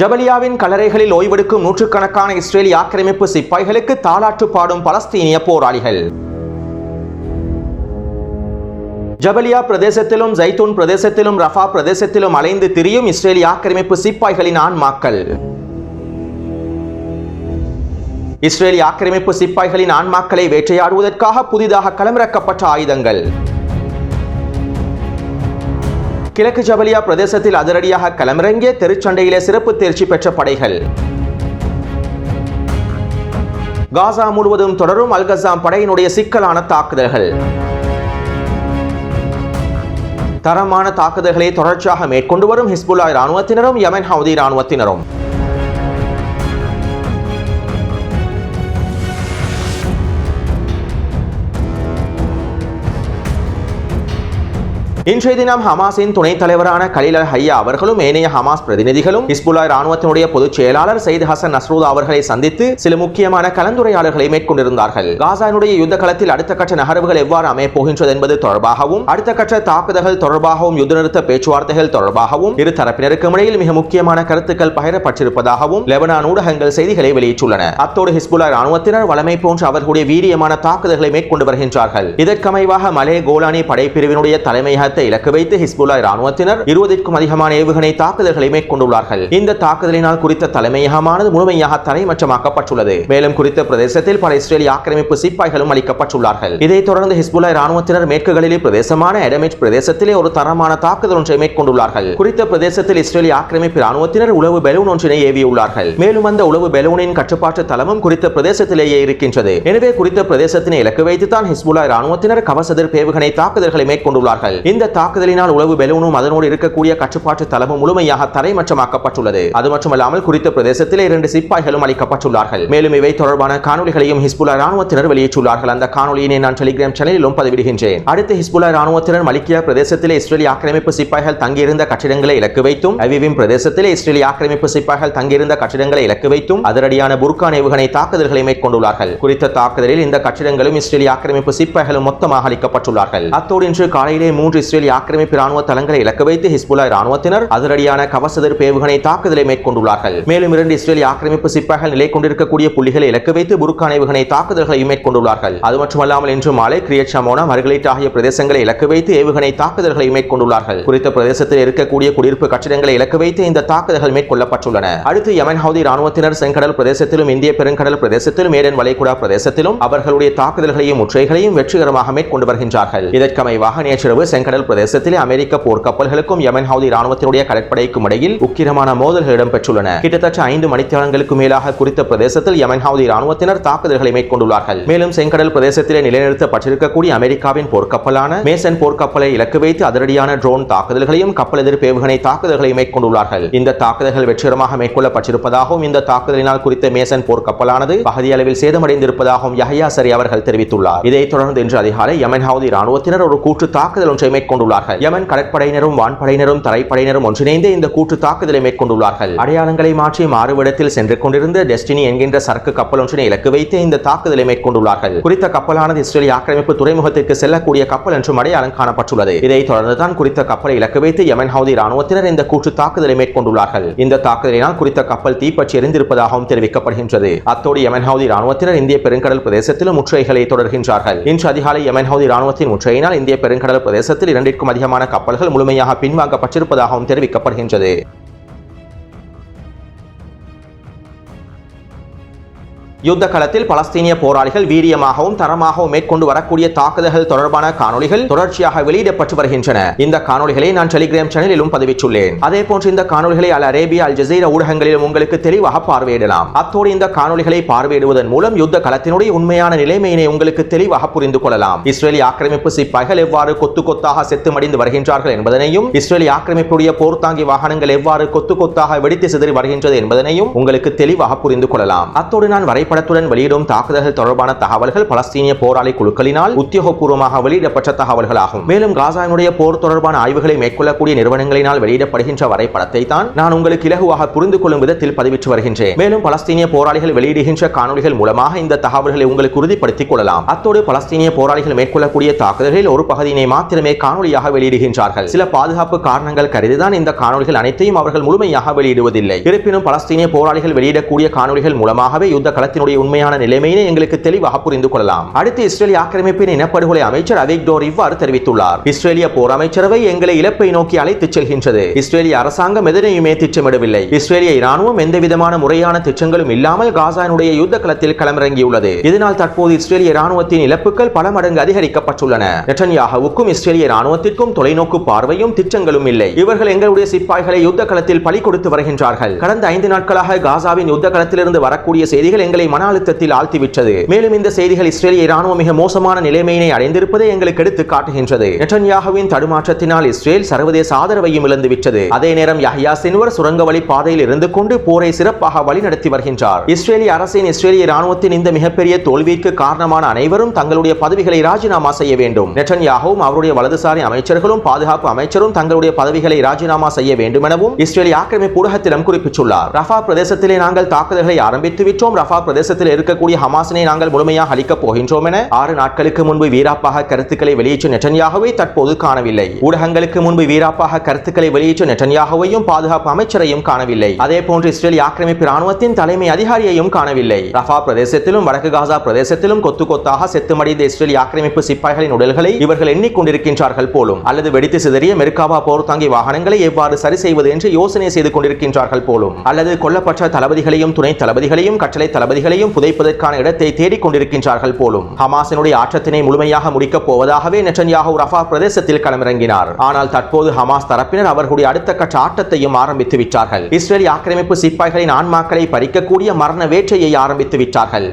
ஜபலியாவின் கலரைகளில் ஓய்வெடுக்கும் நூற்றுக்கணக்கான இஸ்ரேலி ஆக்கிரமிப்பு சிப்பாய்களுக்கு தாலாட்டு பாடும் பலஸ்தீனிய போராளிகள். ஜபலியா பிரதேசத்திலும் ஜைத்தூன் பிரதேசத்திலும் ரஃபா பிரதேசத்திலும் அலைந்து திரியும் இஸ்ரேலி ஆக்கிரமிப்பு சிப்பாய்களின் ஆன்மாக்கள். இஸ்ரேலி ஆக்கிரமிப்பு சிப்பாய்களின் ஆன்மாக்களை வேட்டையாடுவதற்காக புதிதாக களமிறக்கப்பட்ட ஆயுதங்கள். கிழக்கு ஜபலியா பிரதேசத்தில் அதிரடியாக களமிறங்கிய தெருச்சண்டையிலே சிறப்பு தேர்ச்சி பெற்ற படைகள். காசா முழுவதும் தொடரும் அல்கசாம் படையினுடைய சிக்கலான தாக்குதல்கள். தரமான தாக்குதல்களை தொடர்ச்சியாக மேற்கொண்டு வரும் ஹிஸ்புல்லா இராணுவத்தினரும் யமன் ஹவுதி இராணுவத்தினரும். இன்றைய தினம் ஹமாஸின் துணைத் தலைவரான கலீல் அல் ஹையா அவர்களும் ஏனைய ஹமாஸ் பிரதிநிதிகளும் ஹிஸ்புல்லா ராணுவத்தினுடைய பொதுச் செயலாளர் சயித் ஹசன் நஸ்ரூதா அவர்களை சந்தித்து சில முக்கியமான கலந்துரையாடல்களை மேற்கொண்டிருந்தார்கள். காசானுடைய யுத்த களத்தில் அடுத்த கட்ட நகர்வுகள் எவ்வாறு அமையப்போகின்றது என்பது தொடர்பாகவும் அடுத்த கட்ட தாக்குதல்கள் தொடர்பாகவும் யுத்த நிறுத்த பேச்சுவார்த்தைகள் தொடர்பாகவும் இரு தரப்பினருக்கும் இடையில் மிக முக்கியமான கருத்துக்கள் பகிரப்பட்டிருப்பதாகவும் லெபனான் ஊடகங்கள் செய்திகளை வெளியிட்டுள்ளன. அத்தோடு ஹிஸ்புல்லா ராணுவத்தினர் வளமை போன்ற அவர்களுடைய வீரியமான தாக்குதல்களை மேற்கொண்டு வருகின்றார்கள். இதற்கமைவாக மலே கோலானி படைப்பிரிவினுடைய தலைமையக இலக்கை இலக்கு வைத்து ஹிஸ்புல்லா இராணுவத்தினர் இருபதிற்கும் அதிகமான ஏவுகணை தாக்குதல்களை மேற்கொண்டுள்ளார்கள். இந்த தாக்குதலினால் குறித்த தலைமையகமானது முழுமையாக தரைமற்றமாக்கப்பட்டுள்ளது மேலும் குறித்த பிரதேசத்தில் பல இஸ்ரேலிய ஆக்கிரமிப்பு சிப்பாய்களும் அளிக்கப்பட்டுள்ளார்கள். இதைத் தொடர்ந்து ஹிஸ்புல்லா இராணுவத்தினர் மேற்குகளிலே பிரதேசமான எடமேட் பிரதேசத்திலே ஒரு தரமான தாக்குதல் ஒன்றை மேற்கொண்டுள்ளார்கள். குறித்த பிரதேசத்தில் இஸ்ரேலிய ஆக்கிரமிப்பு இராணுவத்தினர் உளவு பெலூன் ஒன்றினை ஏவியுள்ளார்கள். மேலும் அந்த உளவு பெலூனின் கட்டுப்பாட்டு தளமும் குறித்த பிரதேசத்திலேயே இருக்கின்றது. எனவே குறித்த பிரதேசத்தினை இலக்கு வைத்துதான் ஹிஸ்புல்லா இராணுவத்தினர் கவசதிர் பேவுகணை தாக்குதல்களை மேற்கொண்டுள்ளார்கள். இந்த தாக்குதலினால் உளவு பெலூனும் அதனோடு இருக்கக்கூடிய கட்டுப்பாட்டு தளமும் முழுமையாக தரைமற்றமாக்கப்பட்டுள்ளது. அது மட்டுமல்லாமல் குறித்த பிரதேசத்தில் இரண்டு சிப்பாய்களும் அளிக்கப்பட்டுள்ளார்கள் மேலும் இவை தொடர்பான காணொலிகளையும் ஹிஸ்புல்லா ராணுவத்தினர் வெளியிட்டுள்ளார்கள். அந்த காணொலியினை நான் டெலிகிராம் சேனலிலும் பதிவிடுகின்றேன். அடுத்து ஹிஸ்புல்லா ராணுவத்தினர் மலிக்கியா பிரதேசத்திலே இஸ்ரேலிய ஆக்கிரமிப்பு சிப்பாய்கள் தங்கியிருந்த கட்டிடங்களை இலக்கு வைத்தும் அவிவிம் பிரதேசத்திலே இஸ்ரேலிய ஆக்கிரமிப்பு சிப்பாய்கள் தங்கியிருந்த கட்டிடங்களை இலக்கு வைத்தும் அதிரடியான புர்கான் ஏவுகணை தாக்குதல்களை மேற்கொண்டுள்ளார்கள். குறித்த தாக்குதலில் இந்த கட்டிடங்களும் இஸ்ரேலிய ஆக்கிரமிப்பு சிப்பாய்களும் மொத்தமாக அளிக்கப்பட்டுள்ளார்கள் அத்தோடு இன்று காலையிலே மூன்று இஸ்ரேல் ஆக்கிரமிப்பு ராணுவ தளங்களை இலக்க வைத்து ஹிஸ்புல்லா ராணுவத்தினர் அதிரடியான கவசதிர் ஏவுகணை தாக்குதலை மேற்கொண்டுள்ளார்கள். மேலும் இரண்டு இஸ்ரேல் ஆக்கிரமிப்பு சிப்பாய்கள் நிலை கொண்டிருக்கக்கூடிய புள்ளிகளை இலக்கு வைத்து புருக்கான் ஏவுகணை தாக்குதல்களை மேற்கொண்டுள்ளார்கள். அது மட்டுமல்லாமல் இன்று மாலை கிரியட் சமோனா ஆகிய பிரதேசங்களை இலக்கு வைத்து ஏவுகணை தாக்குதல்களை மேற்கொண்டுள்ளார்கள். குறித்த பிரதேசத்தில் இருக்கக்கூடிய குடியிருப்பு கட்டிடங்களை இலக்கு வைத்து இந்த தாக்குதல்கள் மேற்கொள்ளப்பட்டுள்ளன. அடுத்து யமன் ஹவுதி ராணுவத்தினர் செங்கடல் பிரதேசத்திலும் இந்திய பெருங்கடல் பிரதேசத்திலும் ஏடன் வளைகுடா பிரதேசத்திலும் அவர்களுடைய தாக்குதல்களையும் முற்றைகளையும் வெற்றிகரமாக மேற்கொண்டு வருகின்றார்கள். இதற்கமைவாக நேற்றிரவு செங்கடல் பிரதேசத்திலே அமெரிக்க போர்க்கப்பல்களுக்கும் யமன் ஹவுதி ராணுவத்தினுடைய கடற்படைக்கும் இடையில் உக்கிரமான மோதல்கள் இடம்பெற்றுள்ளன. கிட்டத்தட்ட ஐந்து மணித்தியாலங்களுக்கு மேலாக குறித்த பிரதேசத்தில் யமன் ஹவுதி ராணுவத்தினர் தாக்குதல்களை மேற்கொண்டுள்ளார்கள். மேலும் செங்கடல் பிரதேசத்திலே நிலைநிறுத்தப்பட்டிருக்கக்கூடிய அமெரிக்காவின் போர்க்கப்பலான மேசன் போர்க்கப்பலை இலக்கு வைத்து அதிரடியான ட்ரோன் தாக்குதல்களையும் கப்பல் எதிர்ப்பு ஏவுகணை தாக்குதல்களையும் மேற்கொண்டுள்ளார்கள். இந்த தாக்குதல்கள் வெற்றிகரமாக மேற்கொள்ளப்பட்டிருப்பதாகவும் இந்த தாக்குதலினால் குறித்த மேசன் போர்க்கப்பலானது பகுதியளவில் சேதமடைந்திருப்பதாகவும் யஹயா சரி அவர்கள் தெரிவித்துள்ளார். இதைத் தொடர்ந்து இன்று அதிகாலை யமன் ஹவுதி ராணுவத்தினர் ஒரு கூட்டு தாக்குதல் ஒன்றை மேற்கொண்டு மேற்கொண்டுள்ளார்கள். யமன் கடற்படையினரும் வான்படையினரும் தரைப்படையினரும் ஒன்றிணைந்து இந்த கூட்டு தாக்குதலை மேற்கொண்டுள்ளார்கள். அடையாளங்களை மாற்றி மாறுவிடத்தில் சென்று கொண்டிருந்த டெஸ்டினி என்கின்ற சரக்கு கப்பல் ஒன்றினை இலக்கு வைத்து இந்த தாக்குதலை மேற்கொண்டுள்ளார்கள். குறித்த கப்பலானது இஸ்ரேலிய ஆக்கிரமிப்பு துறைமுகத்திற்கு செல்லக்கூடிய கப்பல் என்றும் அடையாளம் காணப்பட்டுள்ளது. இதைத் தொடர்ந்துதான் குறித்த கப்பலை இலக்கு வைத்து யமன் ஹவுதி ராணுவத்தினர் இந்த கூட்டு தாக்குதலை மேற்கொண்டுள்ளார்கள். இந்த தாக்குதலினால் குறித்த கப்பல் தீப்பற்றி எரிந்திருப்பதாகவும் தெரிவிக்கப்படுகின்றது. அத்தோடு யமன் ஹவுதி ராணுவத்தினர் இந்திய பெருங்கடல் பிரதேசத்திலும் முற்றுகைகளை தொடர்கின்றார்கள். இன்று அதிகாலை யமன் ஹவுதி ராணுவத்தின் முற்றுகையினால் இந்திய பெருங்கடல் பிரதேசத்தில் இரண்டிற்கும் அதிகமான கப்பல்கள் முழுமையாக பின்வாங்கப்பட்டிருப்பதாகவும் தெரிவிக்கப்படுகின்றது. யுத்த களத்தில் பலஸ்தீனிய போராளிகள் வீரியமாகவும் தரமாகவும் மேற்கொண்டு வரக்கூடிய தாக்குதல்கள் தொடர்பான காணொளிகள் தொடர்ச்சியாக வெளியிடப்பட்டு வருகின்றன. இந்த காணொளிகளை நான் டெலிகிராம் சேனலிலும் பதிவிட்டுள்ளேன். அதே போன்று இந்த காணொளிகளை அல் அரேபியா அல் ஜசீரா ஊடகங்களிலும் உங்களுக்கு தெளிவாக பார்வையிடலாம். அத்தோடு இந்த காணொளிகளை பார்வையிடுவதன் மூலம் யுத்த களத்தினுடைய உண்மையான நிலைமையினை உங்களுக்கு தெளிவாக புரிந்து கொள்ளலாம். இஸ்ரேலிய ஆக்கிரமிப்பு சிப்பாய்கள் எவ்வாறு கொத்து கொத்தாக செத்து மடிந்து வருகின்றார்கள் என்பதனையும் இஸ்ரேலிய ஆக்கிரமிப்புடைய போர்த்தாங்கி வாகனங்கள் எவ்வாறு கொத்து கொத்தாக வெடித்து சிதறி வருகின்றது என்பதனையும் உங்களுக்கு தெளிவாக புரிந்து கொள்ளலாம். அத்தோடு நான் வரைபட திரைப்படத்துடன் வெளியிடும் தாக்குதல்கள் தொடர்பான தகவல்கள் பலஸ்தீனிய போராளி குழுக்களினால் உத்தியோகபூர்வமாக வெளியிடப்பட்ட தகவல்களாகும். மேலும் காசாவினுடைய போர் தொடர்பான ஆய்வுகளை மேற்கொள்ளக்கூடிய நிறுவனங்களினால் வெளியிடப்படுகின்ற வரைபடத்தை தான் நான் உங்களுக்கு இலகுவாக புரிந்து கொள்ளும் விதத்தில் பதிவிட்டு வருகின்றேன். மேலும் பலஸ்தீனிய போராளிகள் வெளியிடுகின்ற காணொலிகள் மூலமாக இந்த தகவல்களை உங்களுக்கு உறுதிப்படுத்திக் கொள்ளலாம். அத்தோடு பலஸ்தீனிய போராளிகள் மேற்கொள்ளக்கூடிய தாக்குதல்களில் ஒரு பகுதியினை மாத்திரமே காணொலியாக வெளியிடுகின்றார்கள். சில பாதுகாப்பு காரணங்கள் கருதிதான் இந்த காணொலிகள் அனைத்தையும் அவர்கள் முழுமையாக வெளியிடுவதில்லை. இருப்பினும் பலஸ்தீனிய போராளிகள் வெளியிடக்கூடிய காணொலிகள் மூலமாகவே யுத்த களத்தின் களத்தினுடைய உண்மையான நிலைமையினை எங்களுக்கு தெளிவாக புரிந்து கொள்ளலாம். அடுத்து இஸ்ரேலிய ஆக்கிரமிப்பின் இனப்படுகொலை அமைச்சர் அவிக்டோர் இவ்வாறு தெரிவித்துள்ளார். இஸ்ரேலிய போர் அமைச்சரவை எங்களை இழப்பை நோக்கி அழைத்துச் செல்கின்றது. இஸ்ரேலிய அரசாங்கம் எதனையுமே திட்டமிடவில்லை. இஸ்ரேலிய இராணுவம் எந்த விதமான முறையான திட்டங்களும் இல்லாமல் காசானுடைய யுத்த களத்தில் களமிறங்கியுள்ளது. இதனால் தற்போது இஸ்ரேலிய இராணுவத்தின் இழப்புகள் பல மடங்கு அதிகரிக்கப்பட்டுள்ளன. நெட்டன்யாகவுக்கும் இஸ்ரேலிய இராணுவத்திற்கும் தொலைநோக்கு பார்வையும் திட்டங்களும் இல்லை. இவர்கள் எங்களுடைய சிப்பாய்களை யுத்த களத்தில் பலி கொடுத்து வருகின்றார்கள். கடந்த ஐந்து நாட்களாக காசாவின் யுத்த களத்திலிருந்து வரக்கூடிய செய்திகள் எங்களை மன அழுத்தத்தில் ஆழ்த்திவிட்டது. மேலும் இந்த செய்திகள் இஸ்ரேலிய இராணுவம் மிக மோசமான நிலைமையினை அடைந்திருப்பதை எங்களுக்கு எடுத்து காட்டுகின்றது. நெட்டன்யாகுவின் தடுமாற்றத்தினால் இஸ்ரேல் சர்வதேச ஆதரவையும் இழந்துவிட்டது அதே நேரம் யஹ்யா சின்வர் சுரங்க வழி பாதையில் இருந்து கொண்டு போரை சிறப்பாக வழிநடத்தி வருகின்றார். இஸ்ரேலிய அரசின் இஸ்ரேலிய இராணுவத்தின் இந்த மிகப்பெரிய தோல்விக்கு காரணமான அனைவரும் தங்களுடைய பதவிகளை ராஜினாமா செய்ய வேண்டும். நெட்டன்யாகவும் அவருடைய வலதுசாரி அமைச்சர்களும் பாதுகாப்பு அமைச்சரும் தங்களுடைய பதவிகளை ராஜினாமா செய்ய வேண்டும் எனவும் இஸ்ரேலிய ஆக்கிரமிப்பு ஊடகத்திடம் குறிப்பிட்டுள்ளார். ரஃபா பிரதேசத்திலே நாங்கள் தாக்குதல்களை ஆரம்பித்து விட்டோம். ரஃபா பிரதேசத்தில் இருக்கக்கூடிய ஹமாஸினை நாங்கள் முழுமையாக அளிக்கப் போகின்றோம் என ஆறு நாட்களுக்கு முன்பு வீராப்பாக கருத்துக்களை வெளியேற்ற நெட்டன்யாகவே தற்போது காணவில்லை. ஊடகங்களுக்கு முன்பு வீராப்பாக கருத்துக்களை வெளியேற்ற நெட்டன்யாகவையும் பாதுகாப்பு அமைச்சரையும் காணவில்லை. அதே போன்று இஸ்ரேல் ஆக்கிரமிப்பு ராணுவத்தின் தலைமை அதிகாரியையும் காணவில்லை. ரஃபா பிரதேசத்திலும் வடக்கு காசா பிரதேசத்திலும் கொத்து கொத்தாக செத்துமடிந்த இஸ்ரேல் ஆக்கிரமிப்பு சிப்பாய்களின் உடல்களை இவர்கள் எண்ணிக்கொண்டிருக்கின்றார்கள் போலும் அல்லது வெடித்து சிதறிய மெர்காவா போர் தாங்கி வாகனங்களை எவ்வாறு சரி செய்வது என்று யோசனை செய்து கொண்டிருக்கின்றார்கள் போலும் அல்லது கொல்லப்பட்ட தளபதிகளையும் துணை தளபதிகளையும் கட்டளை தளபதிகள் தளபதிகளையும் புதைப்பதற்கான இடத்தை தேடிக் கொண்டிருக்கின்றார்கள் போலும். ஹமாஸினுடைய ஆற்றத்தினை முழுமையாக முடிக்கப் போவதாகவே நெட்டன்யாகு ரஃபா பிரதேசத்தில் களமிறங்கினார். ஆனால் தற்போது ஹமாஸ் தரப்பினர் அவர்களுடைய அடுத்த கட்ட ஆட்டத்தையும் ஆரம்பித்து விட்டார்கள். இஸ்ரேல் ஆக்கிரமிப்பு சிப்பாய்களின் ஆன்மாக்களை பறிக்கக்கூடிய மரண வேட்டையை ஆரம்பித்து விட்டார்கள்.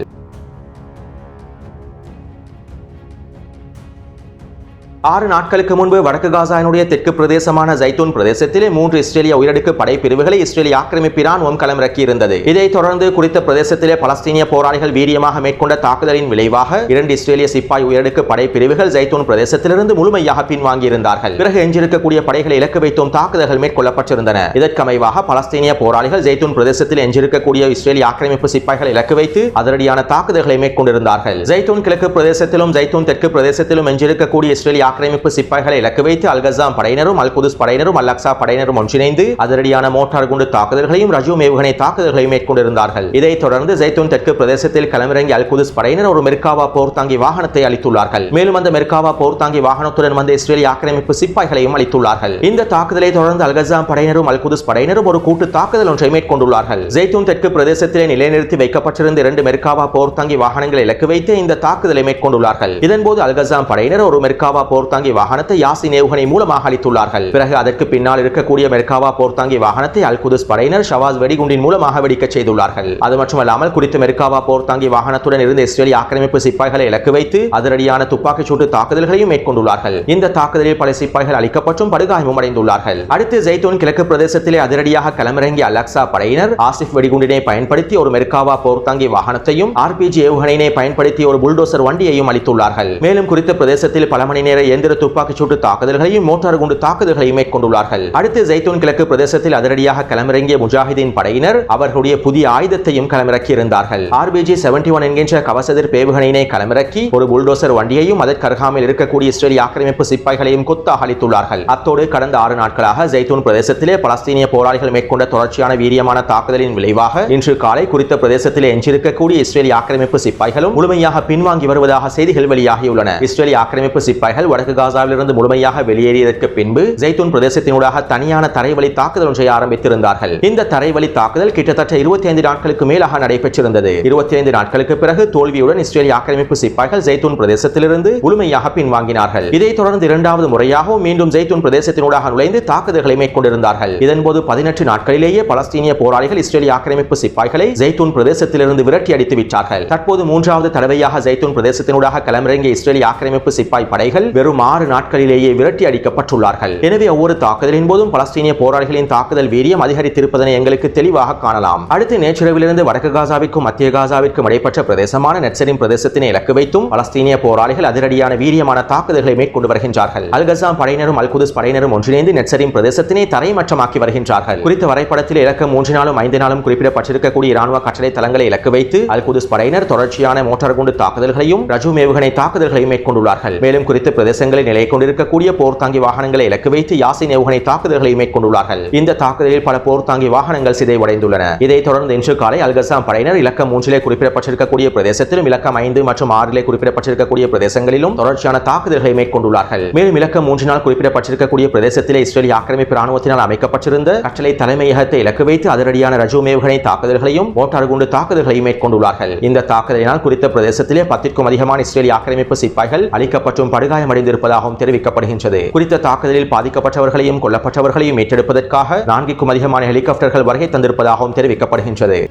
ஆறு நாட்களுக்கு முன்பு வடக்கு காசாவினுடைய தெற்கு பிரதேசமான ஜைத்தூன் பிரதேசத்திலே மூன்று இஸ்ரேலிய உயரடுக்கு படைப்பிரிவுகளை இஸ்ரேலிய ஆக்கிரமிப்பு இராணுவம் களமிறக்கியிருந்தது இதைத் தொடர்ந்து குறித்த பிரதேசத்திலே பலஸ்தீனிய போராளிகள் வீரியமாக மேற்கொண்ட தாக்குதலின் விளைவாக இரண்டு இஸ்ரேலிய சிப்பாய் உயரடுக்கு படைப்பிரிவுகள் ஜைத்தூன் பிரதேசத்திலிருந்து முழுமையாக பின்வாங்கியிருந்தார்கள். பிறகு எஞ்சிருக்கக்கூடிய படைகளை இலக்கு வைத்தும் தாக்குதல்கள் மேற்கொள்ளப்பட்டிருந்தன. இதற்கமைவாக பலஸ்தீனிய போராளிகள் ஜைத்தூன் பிரதேசத்தில் எஞ்சிருக்கக்கூடிய இஸ்ரேலிய ஆக்கிரமிப்பு சிப்பாய்களை இலக்கு வைத்து அதிரடியான தாக்குதல்களை மேற்கொண்டிருந்தார்கள். ஜைத்தூன் கிழக்கு பிரதேசத்திலும் ஜைத்தூன் தெற்கு பிரதேசத்திலும் எஞ்சிருக்கக்கூடிய இஸ்ரேலிய ஆக்கிரமிப்பு சிப்பாய்களை இலக்கு வைத்து அல்கசாம் படையினரும் அல் குதுஸ் படையினரும் அல் அக்ஸா படையினரும் ஒன்றிணைந்து அதிரடியான மோட்டார் குண்டு தாக்குதல்களையும் ரஜூம் ஏவுகணை தாக்குதல்களையும் மேற்கொண்டிருந்தார்கள். இதைத் தொடர்ந்து ஜெய்தூன் தெற்கு பிரதேசத்தில் களமிறங்கி அல் குதுஸ் படையினர் ஒரு மெர்காவா போர் தாங்கி வாகனத்தை அளித்துள்ளார்கள் மேலும் அந்த மெர்காவா போர் தாங்கி வாகனத்துடன் வந்த இஸ்ரேலி ஆக்கிரமிப்பு சிப்பாய்களையும் அளித்துள்ளார்கள் இந்த தாக்குதலை தொடர்ந்து அல்கசாம் படையினரும் அல் குதுஸ் படையினரும் ஒரு கூட்டு தாக்குதல் ஒன்றை மேற்கொண்டுள்ளார்கள். ஜெய்தூன் தெற்கு பிரதேசத்திலே நிலைநிறுத்தி வைக்கப்பட்டிருந்த இரண்டு மெர்காவா போர் தாங்கி வாகனங்களை இலக்கு வைத்து இந்த தாக்குதலை மேற்கொண்டுள்ளார்கள். இதன்போது அல்கசாம் படையினர் ஒரு மெர்காவா போர் போர்த்தாங்கி வாகனத்தை யாசின் ஏவுகணை மூலமாக அளித்துள்ளார்கள். பிறகு அதற்கு பின்னால் இருக்கக்கூடிய மெர்காவா போர்த்தாங்கி வாகனத்தை அல் குதுஸ் படையினர் ஷவாஸ் வெடிகுண்டின் மூலமாக வெடிக்கச் செய்துள்ளார்கள். அது மட்டுமல்லாமல் குறித்த மெர்காவா போர்த்தாங்கி வாகனத்துடன் இருந்த இஸ்ரேலி ஆக்கிரமிப்பு சிப்பாய்களை இலக்கு வைத்து அதிரடியான துப்பாக்கிச் சூட்டு தாக்குதல்களையும் மேற்கொண்டுள்ளார்கள். இந்த தாக்குதலில் பல சிப்பாய்கள் அளிக்கப்பட்டும் படுகாயமும் அடைந்துள்ளார்கள். அடுத்து ஜெய்தூன் கிழக்கு பிரதேசத்திலே அதிரடியாக களமிறங்கிய அலக்சா படையினர் ஆசிப் வெடிகுண்டினை பயன்படுத்தி ஒரு மெர்காவா போர்த்தாங்கி வாகனத்தையும் ஆர்பிஜி ஏவுகணையினை பயன்படுத்தி ஒரு புல்டோசர் வண்டியையும் அளித்துள்ளார்கள். மேலும் குறித்த பிரதேசத்தில் பல மணி நேர இயந்திர துப்பாக்கிச் சூட்டு தாக்குதல்களையும் மோட்டார் குண்டு தாக்குதல்களையும் மேற்கொண்டுள்ளார்கள். அடுத்து ஜெய்தூன் கிழக்கு பிரதேசத்தில் அதிரடியாக களமிறங்கிய முஜாஹிதீன் படையினர் அவர்களுடைய புதிய ஆயுதத்தையும் களமிறக்கியிருந்தார்கள். ஆர்பிஜி செவன்டி ஒன் என்கின்ற கவசதிர் பேவுகணையினை களமிறக்கி ஒரு புல்டோசர் வண்டியையும் அதற்கு அருகாமையில் இருக்கக்கூடிய இஸ்ரேலிய ஆக்கிரமிப்பு சிப்பாய்களையும் கொத்தாக அளித்துள்ளார்கள் அத்தோடு கடந்த ஆறு நாட்களாக ஜெய்தூன் பிரதேசத்திலே பலஸ்தீனிய போராளிகள் மேற்கொண்ட தொடர்ச்சியான வீரியமான தாக்குதலின் விளைவாக இன்று காலை குறித்த பிரதேசத்திலே எஞ்சிருக்கக்கூடிய இஸ்ரேலிய ஆக்கிரமிப்பு சிப்பாய்களும் முழுமையாக பின்வாங்கி வருவதாக செய்திகள் வெளியாகியுள்ளன. இஸ்ரேலிய ஆக்கிரமிப்பு சிப்பாய்கள் வடக்கு காசாவிலிருந்து முழுமையாக வெளியேறியதற்கு பின்பு ஜெய்தூன் பிரதேசத்தினூடாக தனியான தரைவழி தாக்குதல் ஒன்றை ஆரம்பித்திருந்தார்கள். இந்த தரைவழி தாக்குதல் கிட்டத்தட்ட இருபத்தி ஐந்து நாட்களுக்கு மேலாக நடைபெற்றிருந்தது. இருபத்தி ஐந்து நாட்களுக்கு பிறகு தோல்வியுடன் இஸ்ரேலிய ஆக்கிரமிப்பு சிப்பாய்கள் ஜெய்தூன் பிரதேசத்திலிருந்து முழுமையாக பின்வாங்கினார்கள். இதைத் தொடர்ந்து இரண்டாவது முறையாகவும் மீண்டும் ஜெய்தூன் பிரதேசத்தினூடாக நுழைந்து தாக்குதல்களை மேற்கொண்டிருந்தார்கள். இதன்போது பதினெட்டு நாட்களிலேயே பலஸ்தீனிய போராளிகள் இஸ்ரேலிய ஆக்கிரமிப்பு சிப்பாய்களை ஜெய்தூன் பிரதேசத்திலிருந்து விரட்டி அடித்து விட்டார்கள். தற்போது மூன்றாவது தடவையாக ஜெய்தூன் பிரதேசத்தினூடாக களமிறங்கிய இஸ்ரேலிய ஆக்கிரமிப்பு சிப்பாய் படைகள் வெறும் வெறும் ஆறு நாட்களிலேயே விரட்டி அடிக்கப்பட்டுள்ளார்கள். எனவே ஒவ்வொரு தாக்குதலின் போதும் பலஸ்தீனிய போராளிகளின் தாக்குதல் வீரியம் அதிகரித்திருப்பதனை எங்களுக்கு தெளிவாக காணலாம். அடுத்து நேற்றிரவிலிருந்து வடக்கு காசாவிற்கும் மத்திய காசாவிற்கும் இடைப்பட்ட பிரதேசமான நெட்சரின் பிரதேசத்தினை இலக்கு வைத்தும் பலஸ்தீனிய போராளிகள் அதிரடியான வீரியமான தாக்குதல்களை மேற்கொண்டு வருகின்றார்கள். அல்கசாம் படையினரும் அல்குதுஸ் படையினரும் ஒன்றிணைந்து நெட்சரின் பிரதேசத்தினை தரைமட்டமாக்கி வருகின்றார்கள். குறித்த வரைபடத்தில் இலக்கம் மூன்று நாளும் ஐந்து நாளும் குறிப்பிடப்பட்டிருக்கக்கூடிய இராணுவ கட்டளை தளங்களை இலக்கு வைத்து அல்குதுஸ் படையினர் தொடர்ச்சியான மோட்டார் குண்டு தாக்குதல்களையும் ரஜு மேவுகணை தாக்குதல்களையும் மேற்கொண்டுள்ளார்கள். மேலும் குறித்த பிரதேச பிரதேசங்களில் நிலை கொண்டிருக்கக்கூடிய போர்த்தாங்கி வாகனங்களை இலக்கு வைத்து யாசின் ஏவுகணை தாக்குதல்களை மேற்கொண்டுள்ளார்கள். இந்த தாக்குதலில் பல போர்த்தாங்கி வாகனங்கள் சிதைவடைந்துள்ளன. இதைத் தொடர்ந்து இன்று காலை அல்கசாம் படையினர் இலக்கம் மூன்றிலே குறிப்பிடப்பட்டிருக்கக்கூடிய பிரதேசத்திலும் இலக்கம் ஐந்து மற்றும் ஆறிலே குறிப்பிடப்பட்டிருக்கக்கூடிய பிரதேசங்களிலும் தொடர்ச்சியான தாக்குதல்களை மேற்கொண்டுள்ளார்கள். மேலும் இலக்கம் மூன்றினால் குறிப்பிடப்பட்டிருக்கக்கூடிய பிரதேசத்திலே இஸ்ரேலிய ஆக்கிரமிப்பு ராணுவத்தினால் அமைக்கப்பட்டிருந்த கட்டளை தலைமையகத்தை இலக்கு வைத்து அதிரடியான ரஜு ஏவுகணை தாக்குதல்களையும் மோட்டார் குண்டு தாக்குதல்களையும் மேற்கொண்டுள்ளார்கள். இந்த தாக்குதலினால் குறித்த பிரதேசத்திலே பத்திற்கும் அதிகமான இஸ்ரேலிய ஆக்கிரமிப்பு சிப்பாய்கள் அளிக்கப்பட்டும் படுகாயமடை படுகாயமடைந்திருப்பதாகவும் தெரிவிக்கப்படுகின்றது. குறித்த தாக்குதலில் பாதிக்கப்பட்டவர்களையும் கொல்லப்பட்டவர்களையும் மீட்டெடுப்பதற்காக நான்கிற்கும் அதிகமான ஹெலிகாப்டர்கள் வருகை தந்திருப்பதாகவும் தெரிவிக்கப்படுகின்றது.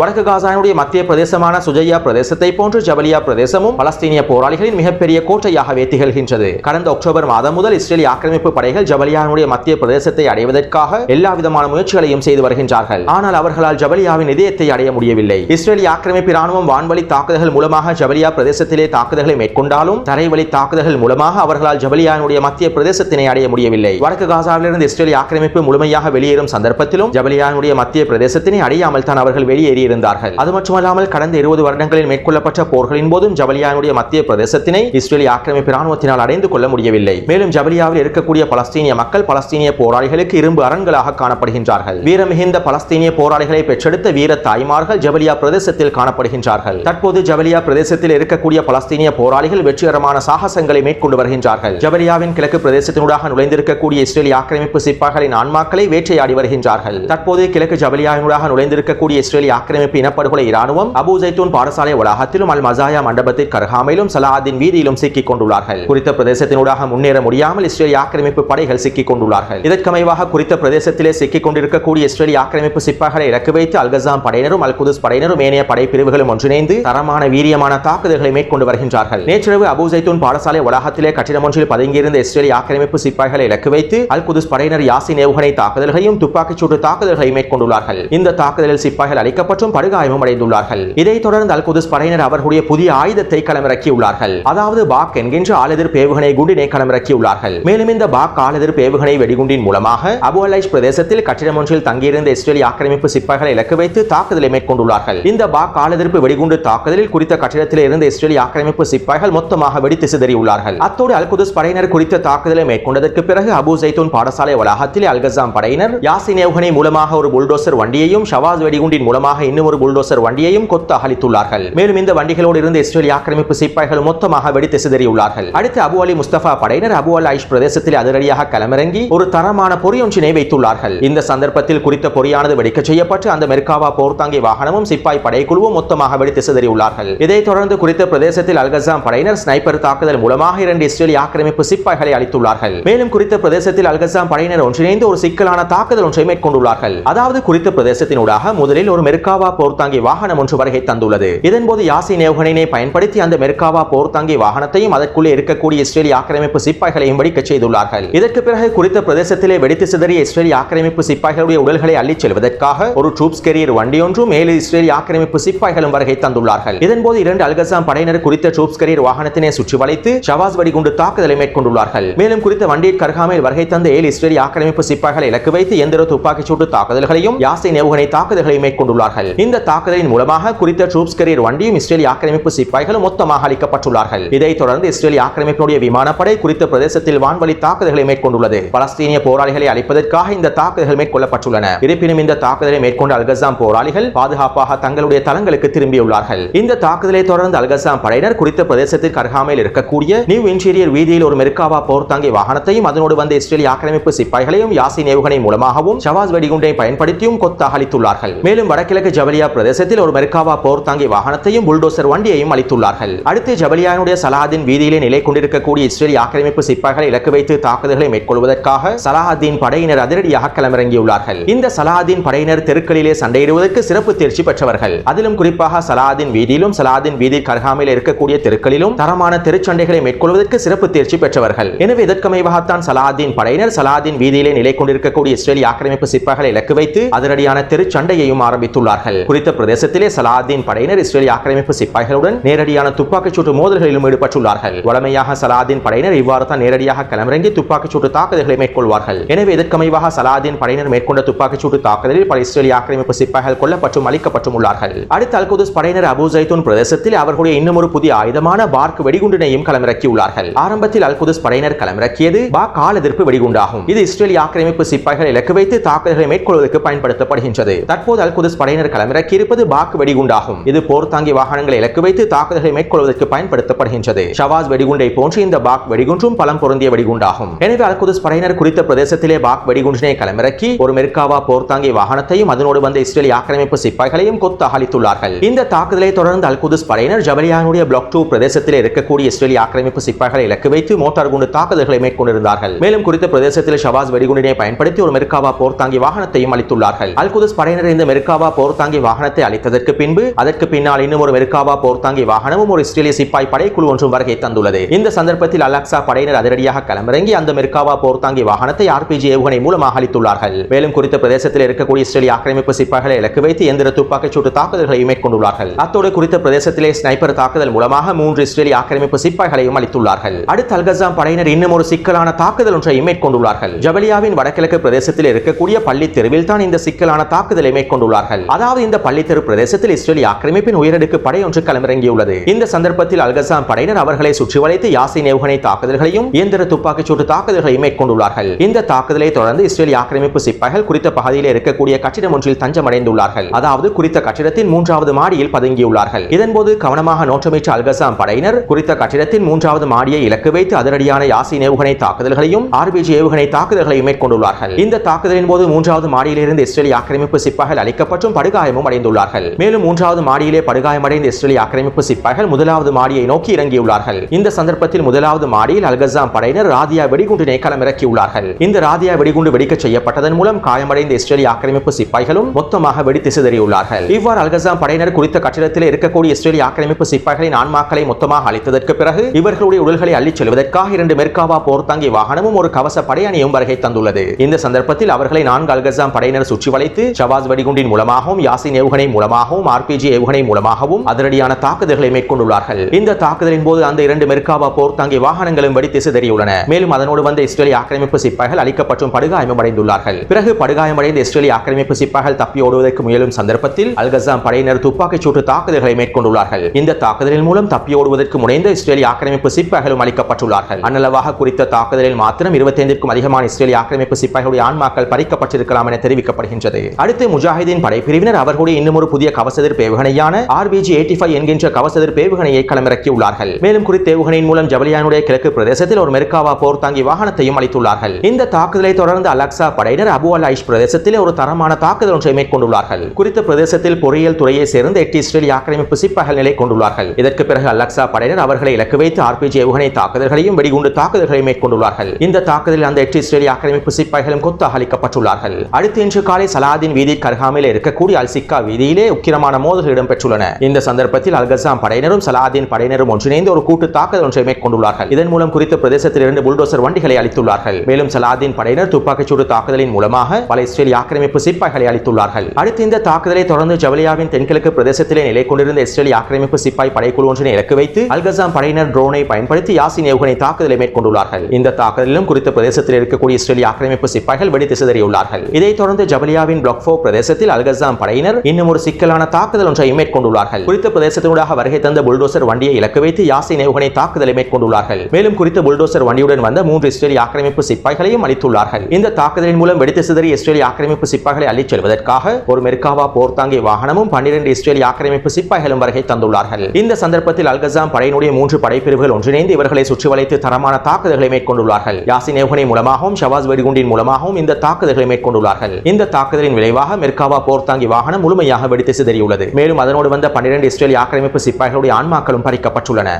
வடக்கு காசானுடைய மத்திய பிரதேசமான சுஜையா பிரதேசத்தை போன்று ஜபலியா பிரதேசமும் பலஸ்தீனிய போராளிகளின் மிகப்பெரிய கோட்டையாகவே திகழ்கின்றது. கடந்த அக்டோபர் மாதம் முதல் இஸ்ரேலிய ஆக்கிரமிப்பு படைகள் ஜபலியானுடைய மத்திய பிரதேசத்தை அடைவதற்காக எல்லா விதமான முயற்சிகளையும் செய்து வருகின்றார்கள். ஆனால் அவர்களால் ஜபலியாவின் இதயத்தை அடைய முடியவில்லை. இஸ்ரேலிய ஆக்கிரமிப்பு ராணுவம் வான்வழி தாக்குதல்கள் மூலமாக ஜபலியா பிரதேசத்திலே தாக்குதல்களை மேற்கொண்டாலும் தரைவழி தாக்குதல்கள் மூலமாக அவர்களால் ஜபலியானுடைய மத்திய பிரதேசத்தினை அடைய முடியவில்லை. வடக்கு காசாவிலிருந்து இஸ்ரேலிய ஆக்கிரமிப்பு முழுமையாக வெளியேறும் சந்தர்ப்பத்திலும் ஜபலியானுடைய மத்திய பிரதேசத்தினை அடையாமல் தான் அவர்கள் வெளியேறி இருந்தார்கள் அது மட்டுமல்லாமல் கடந்த இருபது வருடங்களில் மேற்கொள்ளப்பட்ட போர்களின் போதும் ஜபலியானுடைய மத்திய பிரதேசத்தினை இஸ்ரேலிய ஆக்கிரமிப்பு ராணுவத்தினால் அடைந்து கொள்ள முடியவில்லை. மேலும் ஜபலியாவில் இருக்கக்கூடிய பலஸ்தீனிய மக்கள் பலஸ்தீனிய போராளிகளுக்கு இரும்பு அரண்களாக காணப்படுகின்றார்கள். வீரமிகுந்த பலஸ்தீனிய போராளிகளை பெற்றெடுத்த வீர தாய்மார்கள் ஜபலியா பிரதேசத்தில் காணப்படுகின்றார்கள். தற்போது ஜபலியா பிரதேசத்தில் இருக்கக்கூடிய பலஸ்தீனிய போராளிகள் வெற்றிகரமான சாகசங்களை மேற்கொண்டு வருகின்றார்கள். ஜபலியாவின் கிழக்கு பிரதேசத்தினூடாக நுழைந்திருக்கக்கூடிய இஸ்ரேலிய ஆக்கிரமிப்பு சிப்பாய்களின் ஆன்மாக்களை வேட்டையாடி வருகின்றார்கள். தற்போது கிழக்கு ஜபலியாவினூடாக நுழைந்திருக்கக்கூடிய இஸ்ரேலிய ஆக்கிரமிப்பு இனப்படுகொலை இராணுவம் அபு ஜைத்தூன் பாடசாலை வளாகத்திலும் அல் மசாயா மண்டபத்தில் அருகாமையிலும் சலாஹின் வீதியிலும் சிக்கிக் கொண்டுள்ளார்கள். குறித்த பிரதேசத்தினூடாக முன்னேற முடியாமல் இஸ்ரேலிய ஆக்கிரமிப்பு படைகள் சிக்கிக் கொண்டுள்ளார்கள். இதற்கமைவாக குறித்த பிரதேசத்திலே சிக்கிக் கொண்டிருக்கக்கூடிய இஸ்ரேலிய ஆக்கிரமிப்பு சிப்பாய்களை இறக்கு வைத்து அல்கசாம் படையினரும் அல் குதுஸ் படையினரும் ஏனைய படை பிரிவுகளும் ஒன்றிணைந்து தரமான வீரியமான தாக்குதல்களை மேற்கொண்டு வருகின்றார்கள். நேற்றிரவு அபு ஜைத்தூன் பாடசாலை வளாகத்திலே கட்டிடம் ஒன்றில் பதுங்கியிருந்த இஸ்ரேலிய ஆக்கிரமிப்பு சிப்பாய்களை இலக்கு வைத்து அல் குதுஸ் படையினர் யாசின் ஏவுகணை தாக்குதல்களையும் துப்பாக்கிச்சூட்டு தாக்குதல்களையும் மேற்கொண்டுள்ளார்கள். இந்த தாக்குதலில் சிப்பாய்கள் மற்றும் படுகாயமும் அடைந்துள்ளார்கள். இதைத் தொடர்ந்து அல்குதிஸ் படையினர் அவர்களுடைய புதிய ஆயுதத்தை களமிறக்கியுள்ளார்கள். அதாவது பாக் என்கின்ற ஆளெதிர்ப்பு பேவுகணை குண்டினை களமிறக்கியுள்ளார்கள். மேலும் இந்த பாக் ஆளெதிர்ப்பு பேவுகணை வெடிகுண்டின் மூலமாக அபு அலைஷ் பிரதேசத்தில் கட்டிடம் ஒன்றில் தங்கியிருந்த இஸ்ரேலிய ஆக்கிரமிப்பு சிப்பாய்களை இலக்கு வைத்து தாக்குதலை மேற்கொண்டுள்ளார்கள். இந்த பாக் ஆளெதிர்ப்பு வெடிகுண்டு தாக்குதலில் குறித்த கட்டிடத்தில் இருந்த இஸ்ரேலிய ஆக்கிரமிப்பு சிப்பாய்கள் மொத்தமாக வெடித்து சிதறியுள்ளார்கள். அத்தோடு அல்குதஸ் படையினர் குறித்த தாக்குதலை மேற்கொண்டதற்கு பிறகு அபு ஜைத்தூன் பாடசாலை வளாகத்தில் அல்கசாம் படையினர் யாசின் ஏவுகணை மூலமாக ஒரு புல்டோசர் வண்டியையும் ஷவாஸ் வெடிகுண்டின் மூலமாக இன்னும் ஒரு புல்டோசர் வண்டியையும் கொத்து அகழித்துள்ளார்கள் மேலும் இந்த வண்டிகளோடு இருந்த இஸ்ரேலிய ஆக்கிரமிப்பு சிப்பாய்கள் மொத்தமாக வெடித்து சிதறியுள்ளார்கள். அடுத்து அபு அலி முஸ்தபா படையினர் அபு அல் ஐஷ் பிரதேசத்தில் அதிரடியாக களமிறங்கி ஒரு தரமான பொறியொன்றினை வைத்துள்ளார்கள். இந்த சந்தர்ப்பத்தில் குறித்த பொறியானது வெடிக்கச் செய்யப்பட்டு அந்த மெர்காவா போர்த்தாங்கி வாகனமும் சிப்பாய் படைக்குழுவும் மொத்தமாக வெடித்து சிதறியுள்ளார்கள். இதைத் தொடர்ந்து குறித்த பிரதேசத்தில் அல்கசாம் படையினர் ஸ்னைப்பர் தாக்குதல் மூலமாக இரண்டு இஸ்ரேலிய ஆக்கிரமிப்பு சிப்பாய்களை அளித்துள்ளார்கள் மேலும் குறித்த பிரதேசத்தில் அல்கசாம் படையினர் ஒன்றிணைந்து ஒரு சிக்கலான தாக்குதல் ஒன்றை மேற்கொண்டுள்ளார்கள். அதாவது குறித்த பிரதேசத்தினூடாக முதலில் ஒரு மெர்காவா போர்த்தாங்கி வாகனம் ஒன்று வருகை தந்துள்ளது. இதன்போது யாசின் ஏவுகணையினை பயன்படுத்தி அந்த மெர்காவா போர்த்தாங்கி வாகனத்தையும் அதற்குள்ளே இருக்கக்கூடிய இஸ்ரேலிய ஆக்கிரமிப்பு சிப்பாய்களையும் வெடிக்கச் செய்துள்ளார்கள். இதற்கு பிறகு குறித்த பிரதேசத்திலே வெடித்து சிதறிய இஸ்ரேலிய ஆக்கிரமிப்பு சிப்பாய்களுடைய உடல்களை அள்ளிச் செல்வதற்காக ஒரு ட்ரூப்ஸ் கேரியர் வண்டியொன்றும் இஸ்ரேலிய ஆக்கிரமிப்பு சிப்பாய்களும் வருகை தந்துள்ளார்கள். இதன்போது இரண்டு அல்கசாம் படையினர் குறித்த ட்ரூப்ஸ் கேரியர் வாகனத்தினை சுற்றி வளைத்து ஷவாஸ் வெடிகுண்டு தாக்குதலை மேற்கொண்டுள்ளார்கள். மேலும் குறித்த வண்டியில் கர்காமில் வருகை தந்த ஏழு இஸ்ரேலிய ஆக்கிரமிப்பு சிப்பாய்களை இலக்கு வைத்து எந்திர துப்பாக்கிச் சூட்டு தாக்குதல்களையும் யாசின் ஏவுகணை தாக்குதல்களையும் மேற்கொண்டுள்ளார்கள். இந்த தாக்குதலின் மூலமாக குறித்த ட்ரூப்ஸ் கரியர் வண்டியும் இஸ்ரேலிய ஆக்கிரமிப்பு சிப்பாய்களும் மொத்தமாக அளிக்கப்பட்டுள்ளார்கள் இதைத் தொடர்ந்து இஸ்ரேலிய ஆக்கிரமிப்பினுடைய விமானப்படை குறித்த பிரதேசத்தில் வான்வழி தாக்குதல்களை மேற்கொண்டுள்ளது. பலஸ்தீனிய போராளிகளை அழிப்பதற்காக இந்த தாக்குதல்கள் மேற்கொள்ளப்பட்டுள்ளன. இருப்பினும் இந்த தாக்குதலை மேற்கொண்ட அல்கசாம் போராளிகள் பாதுகாப்பாக தங்களுடைய தளங்களுக்கு திரும்பியுள்ளார்கள். இந்த தாக்குதலை தொடர்ந்து அல்கசாம் படையினர் குறித்த பிரதேசத்திற்கு அருகாமையில் இருக்கக்கூடிய நியூ இன்டீரியர் வீதியில் ஒரு மெர்காவா போர் போர்த்தாங்கி வாகனத்தையும் அதனோடு வந்த இஸ்ரேலிய ஆக்கிரமிப்பு சிப்பாய்களையும் யாசின் ஏவுகணை மூலமாகவும் ஷவாஸ் வெடிகுண்டை பயன்படுத்தியும் கொத்தாக அளித்துள்ளார்கள் மேலும் வடகிழக்கு ஜபலியா பிரதேசத்தில் ஒரு மெர்காவா போர் தாங்கி வாகனத்தையும் புல்டோசர் வண்டியையும் அளித்துள்ளார்கள் அடுத்து ஜபலியானுடைய சலாஹின் வீதியிலே நிலை கொண்டிருக்கக்கூடிய இஸ்ரேலி ஆக்கிரமிப்பு சிப்பாய்களை இலக்கு வைத்து தாக்குதல்களை மேற்கொள்வதற்காக சலாஹின் படையினர் அதிரடியாக களமிறங்கியுள்ளார்கள். இந்த சலாஹின் படையினர் தெருக்களிலே சண்டையிடுவதற்கு சிறப்பு தேர்ச்சி பெற்றவர்கள். அதிலும் குறிப்பாக சலாஹின் வீதியிலும் சலாஹின் வீதி கர்ஹாமில் இருக்கக்கூடிய தெருக்களிலும் தரமான தெருச்சண்டைகளை மேற்கொள்வதற்கு சிறப்பு தேர்ச்சி பெற்றவர்கள். எனவே இதற்கமைவாகத்தான் சலாஹின் படையினர் சலாஹின் வீதியிலே நிலை கொண்டிருக்கக்கூடிய இஸ்ரேலி ஆக்கிரமிப்பு சிப்பாய்களை இலக்கு வைத்து அதிரடியான தெருச்சண்டையையும் ஆரம்பித்துள்ளார்கள். குறித்த பிரதேசத்திலே சலாதீன் படையினர் இஸ்ரேலிய ஆக்கிரமிப்பு சிப்பாய்களுடன் நேரடியான துப்பாக்கிச் சூட்டு மோதல்களிலும் ஈடுபட்டுள்ளார்கள். வளமையாக சலாதீன் படையினர் இவ்வாறு தான் நேரடியாக களமிறங்கி துப்பாக்கிச் சூட்டு தாக்குதல்களை மேற்கொள்வார்கள். எனவே இதற்கமைவாக சலாதீன் படையினர் மேற்கொண்ட துப்பாக்கிச் சூட்டு தாக்குதலில் பல இஸ்ரேலிய ஆக்கிரமிப்பு சிப்பாய்கள் கொல்லப்பட்டும் அளிக்கப்பட்டும் உள்ளார்கள். அடுத்த அல்குதுஸ் படையினர் அபு ஜைத்தூன் பிரதேசத்தில் அவர்களுடைய இன்னும் ஒரு புதிய ஆயுதமான பார்க் வெடிகுண்டினையும் களமிறக்கியுள்ளார்கள். ஆரம்பத்தில் அல்குதுஸ் படையினர் களமிறக்கியது பாக் கால எதிர்ப்பு வெடிகுண்டாகும். இது இஸ்ரேலிய ஆக்கிரமிப்பு சிப்பாய்கள் இலக்கு வைத்து தாக்குதல்களை மேற்கொள்வதற்கு பயன்படுத்தப்படுகின்றது. தற்போது அல்குதுஸ் படையினர் களமிறக்கி இருப்பது பாக் வெடிகுண்டாகும். இது போர் தாங்கி வாகனங்களை இலக்கு வைத்து தாக்குதல்களை மேற்கொள்வதற்கு பயன்படுத்தப்படுகின்றது. ஷவாஸ் வெடிகுண்டை போன்று இந்த பாக் வெடிகுன்றும் பலம் பொருந்திய வெடிகுண்டாகும். எனவே அல்குதஸ் படையினர் குறித்த பிரதேசத்திலே பாக் வெடிகுண்டினை களமிறக்கி ஒரு மெர்காவா போர் தாங்கி வாகனத்தையும் அதனோடு வந்த இஸ்ரேலிய ஆக்கிரமிப்பு சிப்பாய்களையும் கொத்து அகழித்துள்ளார்கள் இந்த தாக்குதலை தொடர்ந்து அல்குதுஸ் படையினர் ஜபலியானுடைய பிளாக் டூ பிரதேசத்தில் இருக்கக்கூடிய இஸ்ரேலிய ஆக்கிரமிப்பு சிப்பாய்களை இலக்கு வைத்து மோட்டார் குண்டு தாக்குதல்களை மேற்கொண்டிருந்தார்கள். மேலும் குறித்த பிரதேசத்தில் ஷவாஸ் வெடிகுண்டினை பயன்படுத்தி ஒரு மெர்காவா போர் தாங்கி வாகனத்தையும் அளித்துள்ளார்கள் அல்குதுஸ் படையினர் இந்த மெர்காவா போர் போர்த்தாங்கி வாகனத்தை அளித்ததற்கு பின்பு அதற்கு பின்னால் இன்னும் ஒரு மெர்காவா போர்த்தாங்கி வாகனமும் ஒரு இஸ்ரேலிய சிப்பாய் படைக்குழு ஒன்றும் வருகை தந்துள்ளது. இந்த சந்தர்ப்பத்தில் அலக்சா படையினர் அதிரடியாக களமிறங்கி அந்த மெர்காவா போர்த்தாங்கி வாகனத்தை ஆர்பிஜி ஏவுகணை மூலமாக அளித்துள்ளார்கள். மேலும் குறித்த பிரதேசத்தில் இருக்கக்கூடிய இஸ்ரேலிய ஆக்கிரமிப்பு சிப்பாய்களை இலக்கு வைத்து எந்திர துப்பாக்கிச் சூட்டு தாக்குதல்களையும் மேற்கொண்டுள்ளார்கள். அத்தோடு குறித்த பிரதேசத்திலே ஸ்னைப்பர் தாக்குதல் மூலமாக மூன்று இஸ்ரேலிய ஆக்கிரமிப்பு சிப்பாய்களையும் அளித்துள்ளார்கள். அடுத்த அல்கசாம் படையினர் இன்னும் ஒரு சிக்கலான தாக்குதல் ஒன்றையும் மேற்கொண்டுள்ளார்கள். ஜபலியாவின் வடகிழக்கு பிரதேசத்தில் இருக்கக்கூடிய பள்ளி தெருவில் தான் இந்த சிக்கலான தாக்குதலை மேற்கொண்டுள்ளார்கள். அதாவது இந்த பள்ளித்தெரு பிரதேசத்தில் இஸ்ரேலிய ஆக்கிரமிப்பின் உயரடுக்கு படை ஒன்று களமிறங்கியுள்ளது. இந்த சந்தர்ப்பத்தில் அல்கசாம் படையினர் அவர்களை சுற்றி வளைத்து யாசின் ஏவுகணை தாக்குதல்களையும் இயந்திர துப்பாக்கிச் சூட்டு தாக்குதல்களையும் மேற்கொண்டுள்ளார்கள். இந்த தாக்குதலை தொடர்ந்து இஸ்ரேலிய ஆக்கிரமிப்பு சிப்பாய்கள் குறித்த பகுதியில் இருக்கக்கூடிய கட்டிடம் ஒன்றில் தஞ்சமடைந்துள்ளார்கள். அதாவது குறித்த கட்டிடத்தின் மூன்றாவது மாடியில் பதுங்கியுள்ளார்கள். இதன்போது கவனமாக நோட்டமிட்ட அல்கசாம் படையினர் குறித்த கட்டிடத்தின் மூன்றாவது மாடியை இலக்கு வைத்து அதிரடியான யாசின் ஏவுகணை தாக்குதல்களையும் ஆர்பிஜி ஏவுகணை தாக்குதல்களையும் மேற்கொண்டுள்ளார்கள். இந்த தாக்குதலின் போது மூன்றாவது மாடியிலிருந்து இஸ்ரேலிய ஆக்கிரமிப்பு சிப்பாய்கள் அளிக்கப்பட்டும் படுகாய படுகாயமும் அடைந்துள்ளார்கள். மேலும் மூன்றாவது மாடியிலே படுகாயமடைந்த இஸ்ரேலிய ஆக்கிரமிப்பு சிப்பாய்கள் முதலாவது மாடியை நோக்கி இறங்கியுள்ளார்கள். இந்த சந்தர்ப்பத்தில் முதலாவது மாடியில் அல்கசாம் படையினர் ராதியா வெடிகுண்டினை களமிறக்கியுள்ளார்கள் இந்த ராதியா வெடிகுண்டு வெடிக்க செய்யப்பட்டதன் மூலம் காயமடைந்த இஸ்ரேலிய ஆக்கிரமிப்பு சிப்பாய்களும் மொத்தமாக வெடித்து சிதறியுள்ளார்கள். இவ்வாறு அல்கசாம் படையினர் குறித்த கட்டிடத்தில் இருக்கக்கூடிய இஸ்ரேலிய ஆக்கிரமிப்பு சிப்பாய்களின் ஆன்மாக்களை மொத்தமாக அளித்ததற்கு பிறகு இவர்களுடைய உடல்களை அள்ளிச் செல்வதற்காக இரண்டு மெர்காவா போர் தாங்கி வாகனமும் ஒரு கவச படையணியும் வருகை தந்துள்ளது. இந்த சந்தர்ப்பத்தில் அவர்களை நான்கு அல்கசாம் படையினர் சுற்றி வளைத்து ஷவாஸ் வெடிகுண்டின் மூலமாகவும் யாசின் ஏவுகணை மூலமாகவும் ஆர்பிஜி ஏவுகணை மூலமாகவும் அதிரடியான தாக்குதல்களை மேற்கொண்டுள்ளார்கள். இந்த தாக்குதலின் போது அந்த இரண்டு மெர்காபா போர் தாங்கி வாகனங்களும் வெடித்து சிதறியுள்ளன. மேலும் அதனோடு வந்த இஸ்ரேலிய ஆக்கிரமிப்பு சிப்பாய்கள் அளிக்கப்பட்டும் படுகாயமடைந்துள்ளார்கள். பிறகு படுகாயமடைந்த இஸ்ரேலிய ஆக்கிரமிப்பு சிப்பாய்கள் தப்பி ஓடுவதற்கு முயலும் சந்தர்ப்பத்தில் அல்கசாம் படையினர் துப்பாக்கிச் சூட்டு தாக்குதல்களை மேற்கொண்டுள்ளார்கள். இந்த தாக்குதலின் மூலம் தப்பி ஓடுவதற்கு முனைந்த இஸ்ரேலிய ஆக்கிரமிப்பு சிப்பாய்களும் அளிக்கப்பட்டுள்ளார்கள் அன்னளவாக குறித்த தாக்குதலில் மாத்திரம் இருபத்தைந்திற்கும் அதிகமான இஸ்ரேலிய ஆக்கிரமிப்பு சிப்பாய்களுடைய ஆன்மாக்கள் பறிக்கப்பட்டிருக்கலாம் என தெரிவிக்கப்படுகின்றது. அடுத்து முஜாஹிதீன் படைப்பிரிவினர் அவர்களுடைய இன்னும் ஒரு புதிய கவசதிர் பேவுகணையான ஆர்பிஜி எயிட்டி ஃபைவ் என்கின்ற கவசதிர் பேவுகணையை களமிறக்கியுள்ளார்கள். மேலும் குறித்த ஏவுகணையின் மூலம் ஜபலியானுடைய கிழக்கு பிரதேசத்தில் ஒரு மெர்காவா போர் தாங்கி வாகனத்தையும் அளித்துள்ளார்கள். இந்த தாக்குதலை தொடர்ந்து அலக்சா படையினர் அபு அல் ஐஷ் பிரதேசத்தில் ஒரு தரமான தாக்குதல் ஒன்றை மேற்கொண்டுள்ளார்கள். குறித்த பிரதேசத்தில் பொறியியல் துறையை சேர்ந்த எட்டு இஸ்ரேலிய ஆக்கிரமிப்பு சிப்பகல் நிலை கொண்டுள்ளார்கள். இதற்கு பிறகு அலக்சா படையினர் அவர்களை இலக்கு வைத்து ஆர்பிஜி ஏவுகணை தாக்குதல்களையும் வெடிகுண்டு தாக்குதல்களையும் மேற்கொண்டுள்ளார்கள். இந்த தாக்குதலில் அந்த எட்டு இஸ்ரேலிய ஆக்கிரமிப்பு சிப்பாய்களும் கொத்தாக அளிக்கப்பட்டுள்ளார்கள் அடுத்து இன்று காலை சலாதின் வீதி கர்ஹாமில் இருக்கக்கூடிய அல் சிக்கா வீதியிலே உக்கிரமான மோதல்கள் இடம்பெற்றுள்ளன. இந்த சந்தர்ப்பத்தில் அல்கசாம் படையினரும் சலாதீன் படையினரும் ஒன்றிணைந்து ஒரு கூட்டு தாக்குதல் ஒன்றை மேற்கொண்டுள்ளார்கள். இதன் மூலம் குறித்த பிரதேசத்தில் இருந்து புல்டோசர் வண்டிகளை அளித்துள்ளார்கள் மேலும் சலாதீன் படையினர் துப்பாக்கிச்சூடு தாக்குதலின் மூலமாக பல இஸ்ரேலிய ஆக்கிரமிப்பு சிப்பாய்களை அளித்துள்ளார்கள் அடுத்து இந்த தாக்குதலை தொடர்ந்து ஜவலியாவின் தென்கிழக்கு பிரதேசத்திலே நிலை கொண்டிருந்த இஸ்ரேலிய ஆக்கிரமிப்பு சிப்பாய் படைக்குழு ஒன்றினை இலக்கு வைத்து அல்கசாம் படையினர் ட்ரோனை பயன்படுத்தி யாசின் ஏவுகணை தாக்குதலை மேற்கொண்டுள்ளார்கள். இந்த தாக்குதலிலும் குறித்த பிரதேசத்தில் இருக்கக்கூடிய இஸ்ரேலிய ஆக்கிரமிப்பு சிப்பாய்கள் வெடித்து சிதறியுள்ளார்கள். இதைத் தொடர்ந்து ஜபலியாவின் பிளாக் பிரதேசத்தில் அல்கசாம் படை படையினர் இன்னும் ஒரு சிக்கலான தாக்குதல் ஒன்றை மேற்கொண்டுள்ளார்கள். குறித்த பிரதேசத்தினூடாக வருகை தந்த புல்டோசர் வண்டியை இலக்கு வைத்து யாசை நேவுகனை தாக்குதலை மேற்கொண்டுள்ளார்கள். மேலும் குறித்த புல்டோசர் வண்டியுடன் வந்த மூன்று இஸ்ரேலிய ஆக்கிரமிப்பு சிப்பாய்களையும் அளித்துள்ளார்கள் இந்த தாக்குதலின் மூலம் வெடித்து சிதறி இஸ்ரேலிய ஆக்கிரமிப்பு சிப்பாய்களை அள்ளிச் செல்வதற்காக ஒரு மெர்காவா போர்த்தாங்கி வாகனமும் பன்னிரண்டு இஸ்ரேலிய ஆக்கிரமிப்பு சிப்பாய்களும் வருகை தந்துள்ளார்கள். இந்த சந்தர்ப்பத்தில் அல்கசாம் படையினுடைய மூன்று படைப்பிரிவுகள் ஒன்றிணைந்து இவர்களை சுற்றி வளைத்து தரமான தாக்குதல்களை மேற்கொண்டுள்ளார்கள். யாசி நேவுகனை மூலமாகவும் ஷவாஸ் வெடிகுண்டின் மூலமாகவும் இந்த தாக்குதல்களை மேற்கொண்டுள்ளார்கள். இந்த தாக்குதலின் விளைவாக மெர்காவா போர்த்தாங்கி வாகனம் வாகனம் முழுமையாக வெடித்து சிதறியுள்ளது. மேலும் அதனோடு வந்த பன்னிரண்டு இஸ்ரேலிய ஆக்கிரமிப்பு சிப்பாய்களுடைய ஆன்மாக்களும் பறிக்கப்பட்டுள்ளன.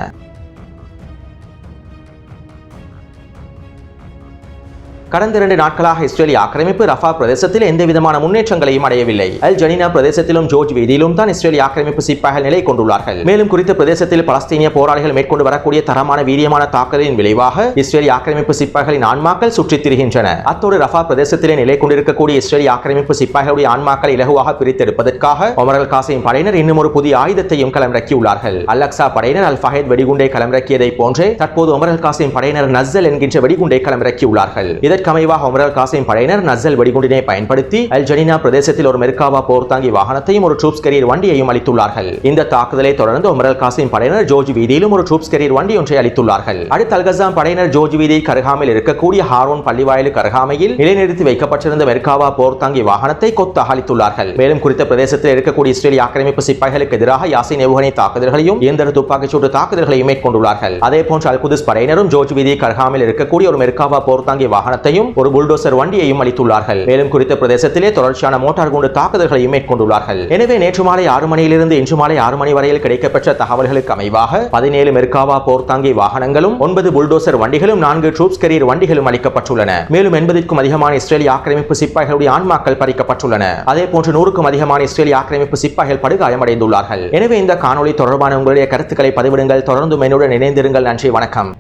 கடந்த இரண்டு நாட்களாக இஸ்ரேலிய ஆக்கிரமிப்பு ரஃபா பிரதேசத்தில் எந்த விதமான முன்னேற்றங்களையும் அடையவில்லை. அல் ஜனினா பிரதேசத்திலும் ஜோர்ஜ் வீதியிலும் தான் இஸ்ரேலிய ஆக்கிரமிப்பு சிப்பாய்கள் நிலை கொண்டுள்ளார்கள். மேலும் குறித்த பிரதேசத்தில் பலஸ்தீனிய போராளிகள் மேற்கொண்டு வரக்கூடிய தரமான வீரியமான தாக்குதலின் விளைவாக இஸ்ரேலிய ஆக்கிரமிப்பு சிப்பாய்களின் ஆன்மாக்கள் சுற்றித் திரிகின்றன. அத்தோடு ரஃபா பிரதேசத்திலே நிலை கொண்டிருக்கக்கூடிய இஸ்ரேலிய ஆக்கிரமிப்பு சிப்பாய்களுடைய ஆன்மாக்களை இலகுவாக பிரித்தெடுப்பதற்காக ஒமரல் காசிம் படையினர் இன்னும் ஒரு புதிய ஆயுதத்தையும் களமிறக்கியுள்ளார்கள். அல் படையினர் அல் ஃபஹேத் வெடிகுண்டை களமிறக்கியதை போன்றே தற்போது ஒமரல் காசிம் படையினர் நஸ்ஸல் என்கின்ற வெடிகுண்டை களமிறக்கியுள்ளார்கள். இதற்கமைவாக உமரல் காசிம் படையினர் நசல் வெடிகுண்டினை பயன்படுத்தி அல் ஜனினா பிரதேசத்தில் ஒரு மெர்காவா போர் தாங்கி வாகனத்தையும் ஒரு ட்ரூப்ஸ் கரியர் வண்டியையும் அளித்துள்ளார்கள். இந்த தாக்குதலை தொடர்ந்து உமரல் காசிம் படையினர் ஜோர்ஜ் வீதியிலும் ஒரு ட்ரூப்ஸ் கரியர் வண்டி ஒன்றை அளித்துள்ளார்கள். அடுத்த அல்கசாம் படையினர் ஜோர்ஜ் வீதி கருகாமில் இருக்கக்கூடிய ஹாரோன் பள்ளிவாயிலுக்கு அருகாமையில் நிலைநிறுத்தி வைக்கப்பட்டிருந்த மெர்காவா போர் தாங்கி வாகனத்தை கொத்தாக அளித்துள்ளார்கள் மேலும் குறித்த பிரதேசத்தில் இருக்கக்கூடிய இஸ்ரேலிய ஆக்கிரமிப்பு சிப்பாய்களுக்கு எதிராக யாசின் ஏவுகணை தாக்குதல்களையும் இயந்திர துப்பாக்கிச் சூட்டு தாக்குதல்களையும் மேற்கொண்டுள்ளார்கள் அதே போன்று அல்குதிஸ் படையினரும் ஜோர்ஜ் வீதி கர்ஹாமில் இருக்கக்கூடிய ஒரு மெர்காவா போர் தாங்கி வாகனத்தை வாகனத்தையும் ஒரு புல்டோசர் வண்டியையும் அளித்துள்ளார்கள். மேலும் குறித்த பிரதேசத்திலே தொடர்ச்சியான மோட்டார் குண்டு தாக்குதல்களையும் மேற்கொண்டுள்ளார்கள். எனவே நேற்று மாலை ஆறு மணியிலிருந்து இன்று மாலை ஆறு மணி வரையில் கிடைக்கப்பெற்ற தகவல்களுக்கு அமைவாக பதினேழு மெர்காவா போர்த்தாங்கி வாகனங்களும் ஒன்பது புல்டோசர் வண்டிகளும் நான்கு ட்ரூப்ஸ் கெரியர் வண்டிகளும் அளிக்கப்பட்டுள்ளன. மேலும் எண்பதுக்கும் அதிகமான இஸ்ரேலிய ஆக்கிரமிப்பு சிப்பாய்களுடைய ஆன்மாக்கள் பறிக்கப்பட்டுள்ளன. அதே போன்று நூறுக்கும் அதிகமான இஸ்ரேலிய ஆக்கிரமிப்பு சிப்பாய்கள் படுகாயமடைந்துள்ளார்கள். எனவே இந்த காணொளி தொடர்பான உங்களுடைய கருத்துக்களை பதிவிடுங்கள். தொடர்ந்து என்னுடன் இணைந்திருங்கள். நன்றி வணக்கம்.